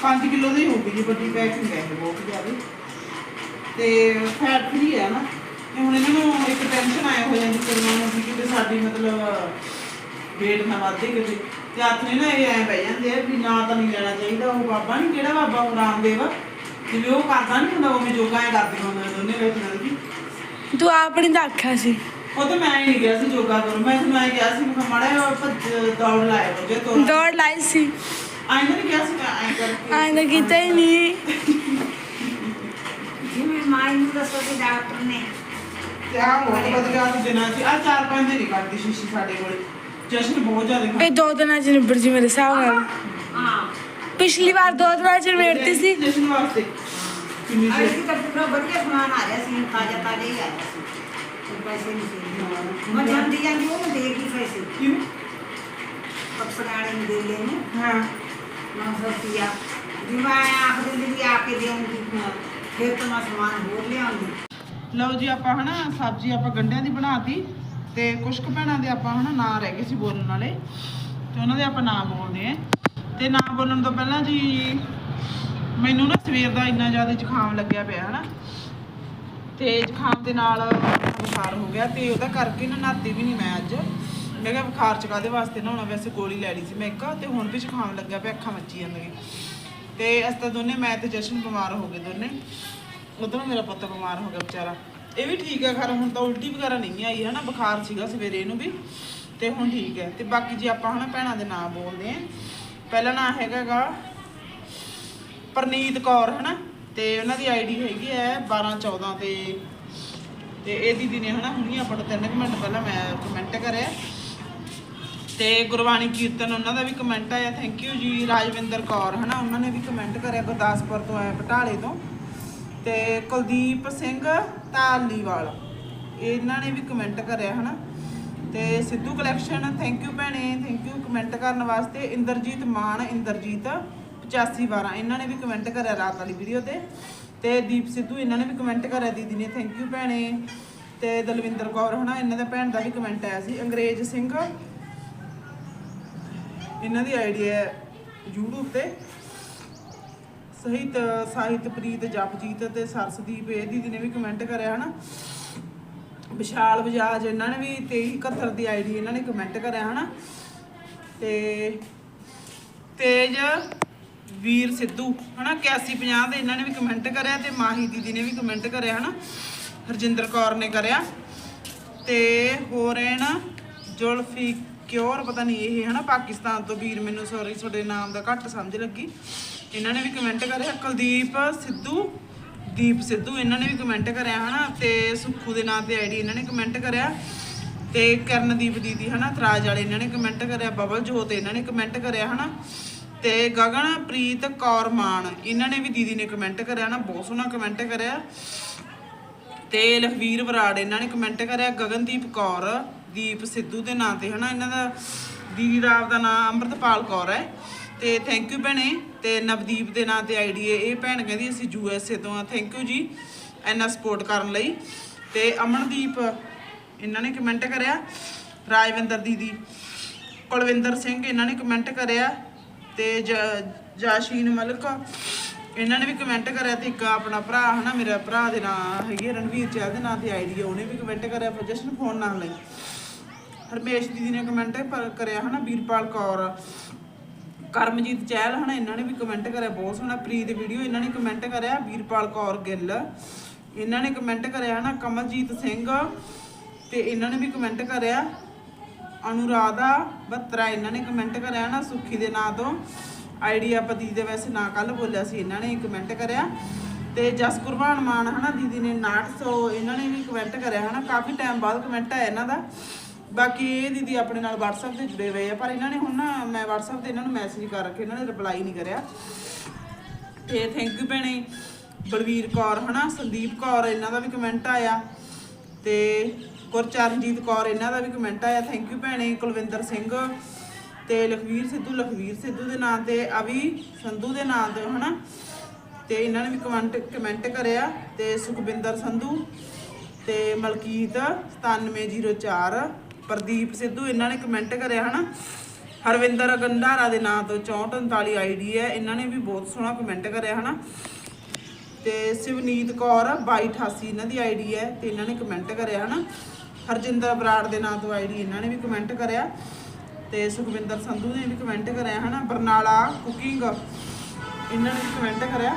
5 ਕਿਲੋ ਦੀ ਹੋਊਗੀ ਜੀ ਵੱਡੀ ਪੈਕਿੰਗ ਹੈ ਇਹ ਬਹੁਤ ਜ਼ਿਆਦਾ। ਤੇ ਫੈਟ ਫ੍ਰੀ ਹੈ ਨਾ। ਤੇ ਹੁਣ ਇਹਨਾਂ ਨੂੰ ਇੱਕ ਟੈਨਸ਼ਨ ਆਇਆ ਹੋ ਜਾਂਦੀ ਕੁੜੀਆਂ ਨੂੰ ਵੀ ਕਿਤੇ ਸਾਡੀ ਮਤਲਬ ਵੇਟ ਨਾ ਵਧੇ ਕਿਤੇ। ਤੇ ਹੱਥ ਨੇ ਨਾ ਇਹ ਐ ਬਹਿ ਜਾਂਦੇ ਆ ਵੀ ਨਾ ਤਾਂ ਨਹੀਂ ਲੈਣਾ ਚਾਹੀਦਾ ਉਹ ਬਾਬਾ ਨਹੀਂ ਕਿਹੜਾ ਬਾਬਾ ਉਹ ਰਾਮਦੇਵ ਜਿਵੇਂ ਉਹ ਕਰਦਾ ਨਹੀਂ ਹੁੰਦਾ ਉਹ ਮੈਂ ਯੋਗਾ ਐ ਕਰਦੇ ਹੁੰਦੇ ਦੋਨੇ ਵਿੱਚ ਤੂੰ ਆਪਣੀ ਤਾਂ ਆਖਿਆ ਸੀ। ਉਹ ਤਾਂ ਮੈਂ ਹੀ ਨਹੀਂ ਗਿਆ ਸੀ ਯੋਗਾ ਕਰੋ ਮੈਂ ਤਾਂ ਮੈਂ ਗਿਆ ਸੀ ਮੈਂ ਮਾੜਾ ਜਿਹਾ ਭੱਜ ਦੌੜ ਲਾਇਆ ਜੇ ਤੋਂ ਦੌੜ ਲਾਈ ਸੀ। ਆਈ ਨਹੀਂ ਗਿਆ ਸੀ ਮੈਂ ਆਈ ਕਰਕੇ। ਤਾਂ ਕੀਤਾ ਹੀ ਨਹੀਂ ਜਿਵੇਂ ਮਾਈ ਨੂੰ ਦੱਸੋ ਕਿ ਡਾਕਟਰ ਨੇ ਤੇ ਆ ਬਹੁਤ ਬਦਲਿਆ ਸੀ ਦਿਨਾਂ ਚ ਆ ਚਾਰ ਪੰਜ ਦਿਨ ਹੀ ਕੱਢਦੀ ਸ਼ੀਸ਼ੀ ਸਾਡੇ ਕੋਲੇ। ਜਸ਼ਨ ਬਹੁਤ ਜ਼ਿਆਦਾ ਇਹ ਦੋ ਦਿਨਾਂ ਚ ਨਿਬੜ ਜੀ ਮੇਰੇ ਹਿਸਾਬ ਨਾਲ। ਹਾਂ। ਪਿਛਲੀ ਵਾਰ ਦੋ ਦਿਨਾਂ ਚ ਨਿਬੜਤੀ ਸੀ। ਜਸ਼ਨ ਵਾਸਤੇ। ਕਿੰਨੀ ਅਰੇ ਸੀ ਤਾਂ ਪੂਰਾ ਵਧੀਆ ਸਮਾਨ ਆ ਰਿਹਾ ਸੀ ਤਾਜ਼ਾ ਤਾਜ਼ਾ ਹੀ ਆ ਰਿਹਾ ਸੀ। ਕੋਈ ਪੈਸੇ ਨਹੀਂ ਸੀ ਮੈਂ ਜਾਂਦੀ ਜਾਂਦੀ ਉਹਨੂੰ ਦੇ ਗਈ ਪੈਸੇ ਕਿਵੇਂ ਕੱਪੜੇ ਵਾਲੇ ਨੂੰ ਦੇ ਲੈ ਨੂੰ। ਹਾਂ। 900 ਰੁਪਿਆ। ਜੀ ਮੈਂ ਆਖ ਦਿੰਦੀ ਵੀ ਆ ਕੇ ਦੇਉਂਗੀ ਹਾਂ ਫਿਰ ਤਾਂ ਮੈਂ ਸਮਾਨ ਹੋਰ ਲਿਆਉਂਗੀ ਲਓ ਜੀ ਆਪਾਂ ਹਨਾ ਸਬਜ਼ੀ ਆਪਾਂ ਗੰਢਿਆਂ ਦੀ ਬਣਾਤੀ ਤੇ ਕੁਛ ਕੁ ਭੈਣਾਂ ਦੇ ਆਪਾਂ ਹਨਾ ਨਾਂ ਰਹਿ ਗਏ ਸੀ ਬੋਲਣ ਵਾਲੇ। ਤੇ ਉਹਨਾਂ ਦੇ ਆਪਾਂ ਨਾਂ ਬੋਲਦੇ ਆਂ ਤੇ ਨਾਂ ਬੋਲਣ ਤੋਂ ਪਹਿਲਾਂ ਜੀ ਮੈਨੂੰ ਨਾ ਸਵੇਰ ਦਾ ਇੰਨਾ ਜ਼ਿਆਦਾ ਜ਼ੁਕਾਮ ਲੱਗਿਆ ਪਿਆ, ਹਨਾ। ਤੇ ਜ਼ੁਕਾਮ ਦੇ ਨਾਲ ਬੁਖਾਰ ਹੋ ਗਿਆ ਤੇ ਉਹਦਾ ਕਰਕੇ ਨਾ ਨਹਾਤੀ ਵੀ ਨਹੀਂ ਮੈਂ ਅੱਜ। ਮੈਂ ਕਿਹਾ ਬੁਖਾਰ ਚ ਕਾਦੇ ਵਾਸਤੇ ਨਹਾਉਣਾ? ਵੈਸੇ ਗੋਲੀ ਲੈ ਲਈ ਸੀ ਮੈਂ ਇੱਕ, ਤੇ ਹੁਣ ਵੀ ਜ਼ੁਕਾਮ ਲੱਗਿਆ ਪਿਆ, ਅੱਖਾਂ ਮੱਚੀ ਜਾਂਦੀਆਂ ਤੇ ਅਸੀਂ ਤਾਂ ਦੋਨੇ, ਮੈਂ ਤੇ ਜਸ਼ਨ ਬਿਮਾਰ ਹੋ ਗਏ ਦੋਨੇ। ਉਧਰੋਂ ਮੇਰਾ ਪੁੱਤ ਬਿਮਾਰ ਹੋ ਗਿਆ ਵਿਚਾਰਾ। ਇਹ ਵੀ ਠੀਕ ਹੈ ਖਰ, ਹੁਣ ਤਾਂ ਉਲਟੀ ਵਗੈਰਾ ਨਹੀਂ ਆਈ ਹੈ ਨਾ ਬੁਖਾਰ ਸੀਗਾ ਸਵੇਰੇ ਇਹਨੂੰ ਵੀ, ਤੇ ਹੁਣ ਠੀਕ ਹੈ। ਤੇ ਬਾਕੀ ਜੇ ਆਪਾਂ, ਹਨਾ, ਭੈਣਾਂ ਦੇ ਨਾਂ ਬੋਲਦੇ ਆਂ ਪਹਿਲਾ ਨਾਂ ਹੈਗਾਗਾ ਪਰਨੀਤ ਕੌਰ, ਹਨਾ? ਤੇ ਉਹਨਾਂ ਦੀ ਆਈਡੀ ਹੈਗੀ ਹੈ 12 14 ਤੇ ਤੇ ਇਹ ਦੀਦੀ ਨੇ, ਹਨਾ, ਹੁਣੀ ਆਪਾਂ ਨੂੰ ਤਿੰਨ ਕੁ ਮਿੰਟ ਪਹਿਲਾਂ ਮੈਂ ਕਮੈਂਟ ਕਰਿਆ। ਤੇ ਗੁਰਬਾਣੀ ਕੀਰਤਨ, ਉਹਨਾਂ ਦਾ ਵੀ ਕਮੈਂਟ ਆਇਆ ਥੈਂਕ ਯੂ ਜੀ, ਰਾਜਵਿੰਦਰ ਕੌਰ, ਹਨਾ, ਉਹਨਾਂ ਨੇ ਵੀ ਕਮੈਂਟ ਕਰਿਆ ਗੁਰਦਾਸਪੁਰ ਤੋਂ ਆਇਆ, ਬਟਾਲੇ ਤੋਂ। ਤੇ ਕੁਲਦੀਪ ਸਿੰਘ ਧਾਲੀਵਾਲ, ਇਹਨਾਂ ਨੇ ਵੀ ਕਮੈਂਟ ਕਰਿਆ, ਹਨਾ। ਤੇ ਸਿੱਧੂ ਕਲੈਕਸ਼ਨ ਥੈਂਕ ਯੂ ਭੈਣੇ ਥੈਂਕ ਯੂ ਕਮੈਂਟ ਕਰਨ ਵਾਸਤੇ, ਇੰਦਰਜੀਤ ਮਾਨ, ਇੰਦਰਜੀਤ। 8512 ਇਹਨਾਂ ਨੇ ਵੀ ਕਮੈਂਟ ਕਰਿਆ ਰਾਤ ਵਾਲੀ ਵੀਡੀਓ ਤੇ। ਤੇ ਦੀਪ ਸਿੱਧੂ, ਇਹਨਾਂ ਨੇ ਵੀ ਕਮੈਂਟ ਕਰਿਆ, ਦੀਦੀ ਨੇ ਥੈਂਕ ਯੂ ਭੈਣੇ। ਤੇ ਦਲਵਿੰਦਰ ਕੌਰ ਹਨਾ ਇਹਨਾਂ ਦਾ ਭੈਣ ਦਾ ਵੀ ਕਮੈਂਟ ਆਇਆ ਸੀ, ਅੰਗਰੇਜ਼ ਸਿੰਘ। ਇਹਨਾਂ ਦੀ ਆਈਡੀ ਹੈ YouTube ਤੇ। ਸਹਿਤ, ਸਾਹਿਤਪ੍ਰੀਤ, ਜਪਜੀਤ ਤੇ ਸਰਸਦੀਪ, ਇਹ ਦੀਦੀ ਨੇ ਵੀ ਕਮੈਂਟ ਕਰਿਆ, ਹਨਾ। ਵਿਸ਼ਾਲ ਬਜਾਜ, ਇਹਨਾਂ ਨੇ ਵੀ 2371 ਦੀ ਆਈਡੀ ਇਹਨਾਂ ਨੇ ਕਮੈਂਟ ਕਰਿਆ, ਹਨਾ। ਤੇ ਤੇਜ ਵੀਰ ਸਿੱਧੂ, ਹਨਾ 8150 ਦੇ ਇਹਨਾਂ ਨੇ ਵੀ ਕਮੈਂਟ ਕਰਿਆ ਤੇ ਮਾਹੀ ਦੀਦੀ ਨੇ ਵੀ ਕਮੈਂਟ ਕਰਿਆ, ਹਨਾ, ਹਰਜਿੰਦਰ ਕੌਰ ਨੇ ਕਰਿਆ। ਤੇ ਹੋਰ ਹੈ ਨਾ ਜ਼ੁਲਫੀ ਕਿਉਰ, ਪਤਾ ਨਹੀਂ ਇਹ, ਹਨਾ, ਪਾਕਿਸਤਾਨ ਤੋਂ ਵੀਰ ਮੈਨੂੰ ਸੌਰੀ ਤੁਹਾਡੇ ਨਾਮ ਦਾ ਘੱਟ ਸਮਝ ਲੱਗੀ। ਇਹਨਾਂ ਨੇ ਵੀ ਕਮੈਂਟ ਕਰਿਆ, ਕੁਲਦੀਪ ਸਿੱਧੂ, ਦੀਪ ਸਿੱਧੂ, ਇਹਨਾਂ ਨੇ ਵੀ ਕਮੈਂਟ ਕਰਿਆ, ਹਨਾ, ਤੇ ਸੁੱਖੂ ਦੇ ਨਾਂ ਤੇ ਆਈਡੀ ਇਹਨਾਂ ਨੇ ਕਮੈਂਟ ਕਰਿਆ। ਤੇ ਕਰਨਦੀਪ ਦੀਦੀ, ਹਨਾ, ਤਰਾਜ ਵਾਲੇ ਇਹਨਾਂ ਨੇ ਕਮੈਂਟ ਕਰਿਆ ਬਬਲ ਜੋਤ ਇਹਨਾਂ ਨੇ ਕਮੈਂਟ ਕਰਿਆ, ਹਨਾ। ਤੇ ਗਗਨਪ੍ਰੀਤ ਕੌਰ, ਮਾਨ। ਇਹਨਾਂ ਨੇ ਵੀ ਦੀਦੀ ਨੇ ਕਮੈਂਟ ਕਰਿਆ ਨਾ, ਬਹੁਤ ਸੋਹਣਾ ਕਮੈਂਟ ਕਰਿਆ। ਤੇ ਲਖਵੀਰ ਬਰਾੜ ਇਹਨਾਂ ਨੇ ਕਮੈਂਟ ਕਰਿਆ, ਗਗਨਦੀਪ ਕੌਰ, ਦੀਪ ਸਿੱਧੂ ਦੇ ਨਾਂ ਤੇ, ਹਨਾ, ਇਹਨਾਂ ਦਾ ਦੀਦੀ ਦਾ ਆਪਦਾ ਨਾਮ ਅੰਮ੍ਰਿਤਪਾਲ ਕੌਰ ਹੈ। ਤੇ ਥੈਂਕ ਯੂ ਭੈਣੇ, ਤੇ ਨਵਦੀਪ ਦੇ ਨਾਂ ਤੇ ਆਈਡੀ ਹੈ, ਇਹ ਭੈਣ ਕਹਿੰਦੀ ਅਸੀਂ ਯੂ ਐਸ ਏ ਤੋਂ ਆ ਥੈਂਕ ਯੂ ਜੀ, ਇੰਨਾ ਸਪੋਰਟ ਕਰਨ ਲਈ। ਤੇ ਅਮਨਦੀਪ, ਇਹਨਾਂ ਨੇ ਕਮੈਂਟ ਕਰਿਆ। ਰਾਜਵਿੰਦਰ ਦੀਦੀ, ਕੁਲਵਿੰਦਰ ਸਿੰਘ, ਇਹਨਾਂ ਨੇ ਕਮੈਂਟ ਕਰਿਆ। ਤੇ ਜ- ਜਾਸ਼ੀਨ ਮਲਕ, ਇਹਨਾਂ ਨੇ ਵੀ ਕਮੈਂਟ ਕਰਿਆ ਤੇ ਇੱਕ ਆਪਣਾ ਭਰਾ ਹਨਾ, ਮੇਰਾ ਭਰਾ ਦੇ ਨਾਂ ਹੈਗੇ ਹੈ ਰਣਵੀਰ ਚਹਿਲ ਦੇ ਨਾਂ ਤੇ ਆਈਡੀ ਹੈ ਉਹਨੇ ਵੀ ਕਮੈਂਟ ਕਰਿਆ ਪਰ ਜਸ਼ਨ ਫੋਨ ਨਾਲ ਲਈ। ਹਰਮੇਸ਼ ਦੀਦੀ ਨੇ ਕਮੈਂਟ ਕਰਿਆ ਹਨਾ, ਵੀਰਪਾਲ ਕੌਰ, ਕਰਮਜੀਤ ਚਹਿਲ ਹਨਾ, ਇਹਨਾਂ ਨੇ ਵੀ ਕਮੈਂਟ ਕਰਿਆ, ਬਹੁਤ ਸੋਹਣਾ ਪ੍ਰੀਤ ਵੀਡੀਓ, ਇਹਨਾਂ ਨੇ ਕਮੈਂਟ ਕਰਿਆ, ਵੀਰਪਾਲ ਕੌਰ ਗਿੱਲ, ਇਹਨਾਂ ਨੇ ਕਮੈਂਟ ਕਰਿਆ ਹਨਾ, ਕਮਲਜੀਤ ਸਿੰਘ, ਤੇ ਇਹਨਾਂ ਨੇ ਵੀ ਕਮੈਂਟ ਕਰਿਆ। ਅਨੁਰਾਧਾ ਬੱਤਰਾ, ਇਹਨਾਂ ਨੇ ਕਮੈਂਟ ਕਰਿਆ ਨਾ ਸੁਖੀ ਦੇ ਨਾਂ ਤੋਂ। ਆਈਡੀਆ ਪਤੀ ਦੇ ਵੈਸੇ ਨਾਂ ਕੱਲ ਬੋਲਿਆ ਸੀ, ਇਹਨਾਂ ਨੇ ਕਮੈਂਟ ਕਰਿਆ। ਤੇ ਜਸ ਕੁਰਬਾਨ ਮਾਨ ਹਨਾ ਦੀਦੀ ਨੇ 900 ਇਹਨਾਂ ਨੇ ਵੀ ਕਮੈਂਟ ਕਰਿਆ ਹਨਾ। ਕਾਫੀ ਟਾਈਮ ਬਾਅਦ ਕਮੈਂਟ ਆਇਆ ਇਹਨਾਂ ਦਾ। ਬਾਕੀ ਇਹ ਦੀਦੀ ਆਪਣੇ ਨਾਲ WhatsApp ਤੇ ਜੁੜੇ ਹੋਏ ਆ, ਪਰ ਇਹਨਾਂ ਨੇ ਹੁਣ ਨਾ ਮੈਂ WhatsApp ਤੇ ਇਹਨਾਂ ਨੂੰ ਮੈਸੇਜ ਕਰ ਰੱਖੇ ਇਹਨਾਂ ਨੇ ਰਿਪਲਾਈ ਨਹੀਂ ਕਰਿਆ। ਤੇ ਥੈਂਕ ਯੂ ਭੈਣੇ, ਬਲਵੀਰ ਕੌਰ ਹਨਾ, ਸੰਦੀਪ ਕੌਰ, ਇਹਨਾਂ ਦਾ ਵੀ ਕਮੈਂਟ ਆਇਆ। ਤੇ ਗੁਰਚਰਨਜੀਤ ਕੌਰ, ਇਹਨਾਂ ਦਾ ਵੀ ਕਮੈਂਟ ਆਇਆ ਥੈਂਕ ਯੂ ਭੈਣੇ, ਕੁਲਵਿੰਦਰ ਸਿੰਘ ਤੇ ਲਖਵੀਰ ਸਿੱਧੂ ਲਖਵੀਰ ਸਿੱਧੂ ਦੇ ਨਾਂ ਤੇ, ਅਵੀ ਸੰਧੂ ਦੇ ਨਾਂ ਤੇ, ਹਨਾ? ਤੇ ਇਹਨਾਂ ਨੇ ਵੀ ਕਮੈਂਟ ਕਮੈਂਟ ਕਰਿਆ ਤੇ ਸੁਖਬਿੰਦਰ ਸੰਧੂ ਤੇ ਮਲਕੀਤ 9704 ਪ੍ਰਦੀਪ ਸਿੱਧੂ, ਇਹਨਾਂ ਨੇ ਕਮੈਂਟ ਕਰਿਆ, ਹਨਾ? ਹਰਵਿੰਦਰ ਗੰਡਾਰਾ ਦੇ ਨਾਂ ਤੋਂ 6439 ਆਈਡੀ ਹੈ, ਇਹਨਾਂ ਨੇ ਵੀ ਬਹੁਤ ਸੋਹਣਾ ਕਮੈਂਟ ਕਰਿਆ, ਹਨਾ? ਤੇ ਸਿਵਨੀਤ ਕੌਰ 2288 ਇਹਨਾਂ ਦੀ ਆਈਡੀ ਹੈ, ਤੇ ਇਹਨਾਂ ਨੇ ਕਮੈਂਟ ਕਰਿਆ, ਹਨਾ? ਹਰਜਿੰਦਰ ਬਰਾੜ ਦੇ ਨਾਂ ਤੋਂ ਆਈਡੀ ਇਹਨਾਂ ਨੇ ਵੀ ਕਮੈਂਟ ਕਰਿਆ ਤੇ ਸੁਖਵਿੰਦਰ ਸੰਧੂ ਨੇ ਵੀ ਕਮੈਂਟ ਕਰਿਆ, ਹਨਾ? ਬਰਨਾਲਾ ਕੁਕਿੰਗ ਇਹਨਾਂ ਨੇ ਵੀ ਕਮੈਂਟ ਕਰਿਆ।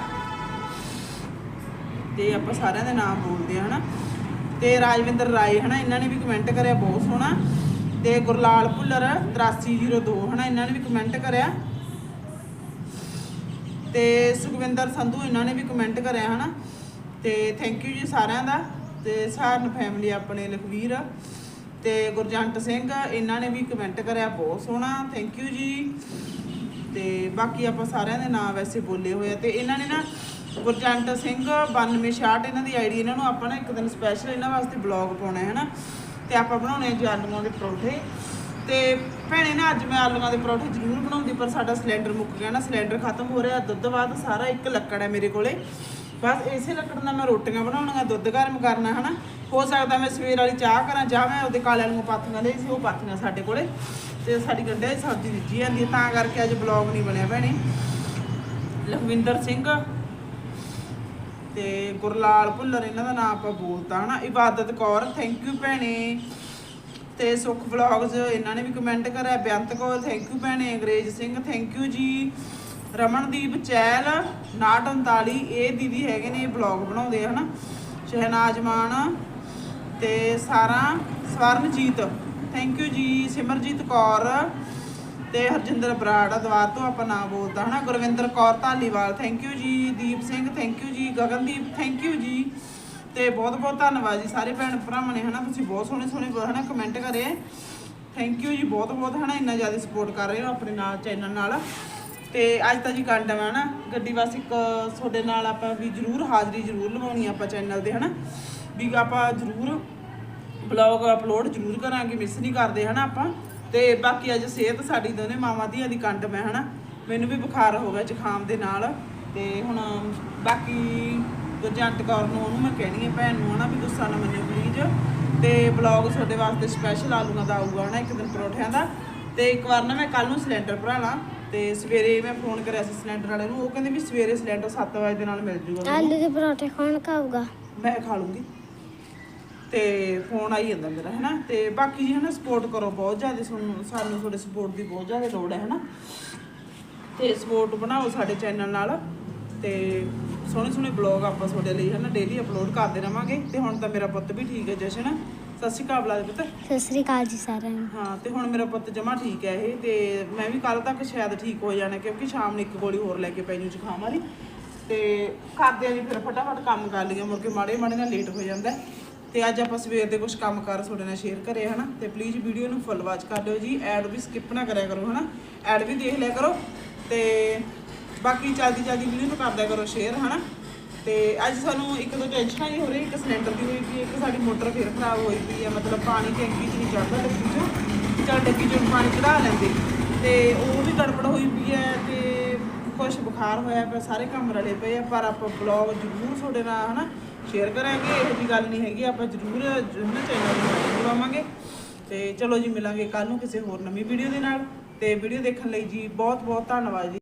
ਤੇ ਆਪਾਂ ਸਾਰਿਆਂ ਦੇ ਨਾਮ ਬੋਲਦੇ ਆ, ਹਨਾ? ਤੇ ਰਾਜਵਿੰਦਰ ਰਾਏ, ਹਨਾ? ਇਹਨਾਂ ਨੇ ਵੀ ਕਮੈਂਟ ਕਰਿਆ, ਬਹੁਤ ਸੋਹਣਾ। ਤੇ ਗੁਰਲਾਲ ਭੁੱਲਰ 8302 ਹਨਾ? ਇਹਨਾਂ ਨੇ ਵੀ ਕਮੈਂਟ ਕਰਿਆ। ਤੇ ਸੁਖਵਿੰਦਰ ਸੰਧੂ, ਇਹਨਾਂ ਨੇ ਵੀ ਕਮੈਂਟ ਕਰਿਆ, ਹਨਾ? ਤੇ ਥੈਂਕ ਯੂ ਜੀ ਸਾਰਿਆਂ ਦਾ। ਤੇ ਸਾਰਨ ਫੈਮਿਲੀ ਆਪਣੇ ਲਖਵੀਰ ਤੇ ਗੁਰਜੰਟ ਸਿੰਘ ਇਹਨਾਂ ਨੇ ਵੀ ਕਮੈਂਟ ਕਰਿਆ, ਬਹੁਤ ਸੋਹਣਾ ਥੈਂਕ ਯੂ ਜੀ। ਤੇ ਬਾਕੀ ਆਪਾਂ ਸਾਰਿਆਂ ਦੇ ਨਾਮ ਵੈਸੇ ਬੋਲੇ ਹੋਏ ਆ ਤੇ ਇਹਨਾਂ ਨੇ ਨਾ ਗੁਰਜੰਟ ਸਿੰਘ 9266 ਇਹਨਾਂ ਦੀ ਆਈਡੀ ਇਹਨਾਂ ਨੂੰ ਆਪਾਂ ਨਾ ਇੱਕ ਦਿਨ ਸਪੈਸ਼ਲ ਇਹਨਾਂ ਵਾਸਤੇ ਬਲੌਗ ਪਾਉਣਾ ਹੈ ਨਾ, ਤੇ ਆਪਾਂ ਬਣਾਉਣੇ ਆ ਜੀ ਆਲੂਆਂ ਦੇ ਪਰੌਂਠੇ। ਤੇ ਭੈਣੇ ਨਾ ਅੱਜ ਮੈਂ ਆਲੂਆਂ ਦੇ ਪਰੌਂਠੇ ਜ਼ਰੂਰ ਬਣਾਉਂਦੀ, ਪਰ ਸਾਡਾ ਸਿਲੰਡਰ ਮੁੱਕ ਗਿਆ ਨਾ, ਸਿਲੰਡਰ ਖਤਮ ਹੋ ਰਿਹਾ, ਦੁੱਧ ਬਾਅਦ ਸਾਰਾ ਇੱਕ ਲੱਕੜ ਹੈ ਮੇਰੇ ਕੋਲੇ। ਬਸ ਇਸੇ ਲੱਕੜ ਨਾਲ ਮੈਂ ਰੋਟੀਆਂ ਬਣਾਉਣੀਆਂ, ਦੁੱਧ ਗਰਮ ਕਰਨਾ, ਹਨਾ? ਹੋ ਸਕਦਾ ਮੈਂ ਸਵੇਰ ਵਾਲੀ ਚਾਹ ਕਰਾਂ, ਜਾਂ ਮੈਂ ਉਹਦੇ ਕਾਲੇ ਵਾਲੀਆਂ ਪਾਥੀਆਂ ਲਈ ਸੀ, ਉਹ ਪਾਥੀਆਂ ਸਾਡੇ ਕੋਲੇ, ਤੇ ਸਾਡੀ ਗੰਢੇ ਦੀ ਸਬਜ਼ੀ ਰਿੱਝੀ ਜਾਂਦੀ ਹੈ। ਤਾਂ ਕਰਕੇ ਅੱਜ ਬਲੌਗ ਨਹੀਂ ਬਣਿਆ ਭੈਣੇ। ਲਖਵਿੰਦਰ ਸਿੰਘ ਤੇ ਗੁਰਲਾਲ ਭੁੱਲਰ, ਇਹਨਾਂ ਦਾ ਨਾਮ ਆਪਾਂ ਬੋਲਤਾ, ਹਨਾ? ਇਬਾਦਤ ਕੌਰ ਥੈਂਕ ਯੂ ਭੈਣੇ। ਤੇ ਸੁਖ ਵਲੌਗਸ ਇਹਨਾਂ ਨੇ ਵੀ ਕਮੈਂਟ ਕਰਿਆ, ਬੇਅੰਤ ਕੌਰ ਥੈਂਕ ਯੂ ਭੈਣੇ। ਅੰਗਰੇਜ਼ ਸਿੰਘ ਥੈਂਕ ਯੂ ਜੀ। ਰਮਨਦੀਪ ਚਹਿਲ 939 ਇਹ ਦੀਦੀ ਹੈਗੇ ਨੇ, ਇਹ ਬਲੌਗ ਬਣਾਉਂਦੇ ਆ, ਹਨਾ? ਸ਼ਹਿਨਾਜ਼ ਮਾਨ ਤੇ ਸਾਰਾ ਸਵਰਨਜੀਤ। ਥੈਂਕ ਯੂ ਜੀ, ਸਿਮਰਜੀਤ ਕੌਰ ਤੇ ਹਰਜਿੰਦਰ ਬਰਾੜ ਦਵਾਰ ਤੋਂ ਆਪਾਂ ਨਾਮ ਬੋਲਦਾ, ਹਨਾ? ਗੁਰਵਿੰਦਰ ਕੌਰ ਧਾਲੀਵਾਲ ਥੈਂਕ ਯੂ ਜੀ। ਦੀਪ ਸਿੰਘ ਥੈਂਕ ਯੂ ਜੀ। ਗਗਨਦੀਪ ਥੈਂਕ ਯੂ ਜੀ। ਤੇ ਬਹੁਤ ਬਹੁਤ ਧੰਨਵਾਦ ਜੀ, ਸਾਰੇ ਭੈਣ ਭਰਾਵਾਂ ਨੇ, ਹਨਾ? ਤੁਸੀਂ ਬਹੁਤ ਸੋਹਣੇ ਸੋਹਣੇ ਹਨਾ ਕਮੈਂਟ ਕਰੇ। ਥੈਂਕ ਯੂ ਜੀ ਬਹੁਤ ਬਹੁਤ ਹਨਾ? ਇੰਨਾ ਜ਼ਿਆਦਾ ਸਪੋਰਟ ਕਰ ਰਹੇ ਹੋ ਆਪਣੇ ਨਾਲ, ਚੈਨਲ ਨਾਲ। ਤੇ ਅੱਜ ਤਾਂ ਜੀ ਕੰਡ ਵਾ ਨਾ, ਗੱਡੀ ਬਸ ਇੱਕ ਤੁਹਾਡੇ ਨਾਲ ਆਪਾਂ ਵੀ ਜ਼ਰੂਰ ਹਾਜ਼ਰੀ ਜ਼ਰੂਰ ਲਵਾਉਣੀ ਆਪਾਂ ਚੈਨਲ ਤੇ, ਹਨਾ? ਵੀ ਆਪਾਂ ਜ਼ਰੂਰ ਬਲੌਗ ਅਪਲੋਡ ਜ਼ਰੂਰ ਕਰਾਂਗੇ ਮਿਸ ਨਹੀਂ ਕਰਦੇ, ਹਨਾ ਆਪਾਂ? ਤੇ ਬਾਕੀ ਅੱਜ ਸਿਹਤ ਸਾਡੀ ਦੋਨੇ ਮਾਵਾਂ ਧੀਆਂ ਦੀ ਕੰਡ ਮੈਂ, ਹਨਾ? ਮੈਨੂੰ ਵੀ ਬੁਖਾਰ ਹੋ ਗਿਆ ਜ਼ੁਕਾਮ ਦੇ ਨਾਲ। ਤੇ ਹੁਣ ਬਾਕੀ ਗੁਰਜੰਟ ਕੌਰ ਨੂੰ, ਉਹਨੂੰ ਮੈਂ ਕਹਿਣੀ ਹੈ ਭੈਣ ਨੂੰ, ਹਨਾ, ਵੀ ਗੁੱਸਾ ਨਾ ਮੰਨਿਓ ਪਲੀਜ਼ ਤੇ ਬਲੌਗ ਤੁਹਾਡੇ ਵਾਸਤੇ ਸਪੈਸ਼ਲ ਆਲੂਆਂ ਦਾ ਆਊਗਾ, ਹਨਾ, ਇੱਕ ਦਿਨ ਪਰੌਠਿਆਂ ਦਾ। ਤੇ ਇੱਕ ਵਾਰ ਨਾ ਮੈਂ ਕੱਲ ਨੂੰ ਸਿਲੰਡਰ ਭਰਾ ਲਾਂ। ਤੇ ਸਵੇਰੇ ਮੈਂ ਫੋਨ ਕਰਿਆ ਸੀ ਸਿਲੰਡਰ ਵਾਲੇ ਨੂੰ ਉਹ ਕਹਿੰਦੇ ਵੀ ਸਵੇਰੇ ਸਿਲੰਡਰ 7 ਵਜੇ ਦੇ ਨਾਲ ਮਿਲ ਜੂਗਾ। ਆਲੂ ਦੇ ਪਰੌਂਠੇ ਕੌਣ ਖਾਊਗਾ? ਮੈਂ ਖਾ ਲੂੰਗੀ। ਤੇ ਫੋਨ ਆਈ ਜਾਂਦਾ ਮੇਰਾ ਹੈਨਾ? ਤੇ ਬਾਕੀ ਜੀ ਹਨਾ ਸਪੋਰਟ ਕਰੋ ਬਹੁਤ ਜ਼ਿਆਦਾ ਸਾਨੂੰ ਸਾਨੂੰ ਤੁਹਾਡੇ ਸਪੋਰਟ ਦੀ ਬਹੁਤ ਜ਼ਿਆਦਾ ਲੋੜ ਹੈ ਹਨਾ? ਤੇ ਸਪੋਰਟ ਬਣਾਓ ਸਾਡੇ ਚੈਨਲ ਨਾਲ। ਤੇ ਸੋਹਣੇ ਸੋਹਣੇ ਬਲੌਗ ਆਪਾਂ ਤੁਹਾਡੇ ਲਈ ਹਨਾ ਡੇਲੀ ਅਪਲੋਡ ਕਰਦੇ ਰਵਾਂਗੇ। ਤੇ ਹੁਣ ਤਾਂ ਮੇਰਾ ਪੁੱਤ ਵੀ ਠੀਕ ਹੈ ਜਸ਼ਨ। ਸਤਿ ਸ਼੍ਰੀ ਅਕਾਲ ਬੁਲਾ ਦੇ ਪੁੱਤ। ਸਤਿ ਸ੍ਰੀ ਅਕਾਲ ਜੀ ਸਾਰਿਆਂ ਨੂੰ। ਹਾਂ ਤੇ ਹੁਣ ਮੇਰਾ ਪੁੱਤ ਜਮਾ ਠੀਕ ਹੈ ਇਹ ਤੇ ਮੈਂ ਵੀ ਕੱਲ ਤੱਕ ਸ਼ਾਇਦ ਠੀਕ ਹੋ ਜਾਣਾ ਕਿਉਂਕਿ ਸ਼ਾਮ ਨੂੰ ਇੱਕ ਗੋਲੀ ਹੋਰ ਲੈ ਕੇ ਪੈ ਜੂ ਜ਼ੁਕਾਮ ਵਾਲੀ। ਤੇ ਕਰਦੇ ਆ ਜੀ ਫਿਰ ਫਟਾਫਟ ਕੰਮ ਕਰ ਲਈਏ ਮੁੜ ਕੇ ਮਾੜੇ ਮਾੜੇ ਨਾਲ ਲੇਟ ਹੋ ਜਾਂਦਾ। ਹੈ। ਤੇ ਅੱਜ ਆਪਾਂ ਸਵੇਰ ਦੇ ਕੁਝ ਕੰਮ ਕਰ ਤੁਹਾਡੇ ਨਾਲ ਸ਼ੇਅਰ ਕਰੇ ਹਨਾ? ਤੇ ਪਲੀਜ਼ ਵੀਡੀਓ ਨੂੰ ਫੁੱਲ ਵਾਚ ਕਰ ਲਿਓ ਜੀ ਐਡ ਵੀ ਸਕਿਪ ਨਾ ਕਰਿਆ ਕਰੋ ਹਨਾ? ਐਡ ਵੀ ਦੇਖ ਲਿਆ ਕਰੋ ਤੇ ਬਾਕੀ ਜਲਦੀ ਜਲਦੀ ਵੀਡੀਓ ਨੂੰ ਕਰ ਦਿਆ ਕਰੋ ਸ਼ੇਅਰ ਹਨਾ? ਤੇ ਅੱਜ ਸਾਨੂੰ ਇੱਕ ਦੋ ਟੈਨਸ਼ਨਾਂ ਹੀ ਹੋ ਰਹੀ ਇੱਕ ਸਿਲੰਡਰ ਦੀ ਹੋਈ ਵੀ ਹੈ, ਇੱਕ ਸਾਡੀ ਮੋਟਰ ਫਿਰ ਖਰਾਬ ਹੋਈ ਪਈ ਹੈ ਮਤਲਬ ਪਾਣੀ ਟੈਂਕੀ 'ਚ ਨਹੀਂ ਚੜਦਾ ਡੱਬੀ 'ਚੋਂ ਚੱਲ ਡੱਬੀ 'ਚੋਂ ਪਾਣੀ ਚੜਾ ਲੈਂਦੇ। ਤੇ ਉਹ ਵੀ ਗੜਬੜ ਹੋਈ ਵੀ ਹੈ ਤੇ ਕੁਝ ਬੁਖਾਰ ਹੋਇਆ ਪਿਆ ਸਾਰੇ ਕੰਮ ਰਲੇ ਪਏ ਆ ਪਰ ਆਪਾਂ ਬਲੌਗ ਜ਼ਰੂਰ ਤੁਹਾਡੇ ਨਾਲ ਹਨਾ ਸ਼ੇਅਰ ਕਰਾਂਗੇ ਇਹੋ ਜੀ ਗੱਲ ਨਹੀਂ ਹੈਗੀ ਆਪਾਂ ਜ਼ਰੂਰ ਜੁਨਾ ਚੈਨਲ ਨੂੰ ਕਰਵਾਵਾਂਗੇ। ਤੇ ਚਲੋ ਜੀ ਮਿਲਾਂਗੇ ਕੱਲ ਨੂੰ ਕਿਸੇ ਹੋਰ ਨਵੀਂ ਵੀਡੀਓ ਦੇ ਨਾਲ। ਤੇ ਵੀਡੀਓ ਦੇਖਣ ਲਈ ਜੀ ਬਹੁਤ ਬਹੁਤ ਧੰਨਵਾਦ ਜੀ।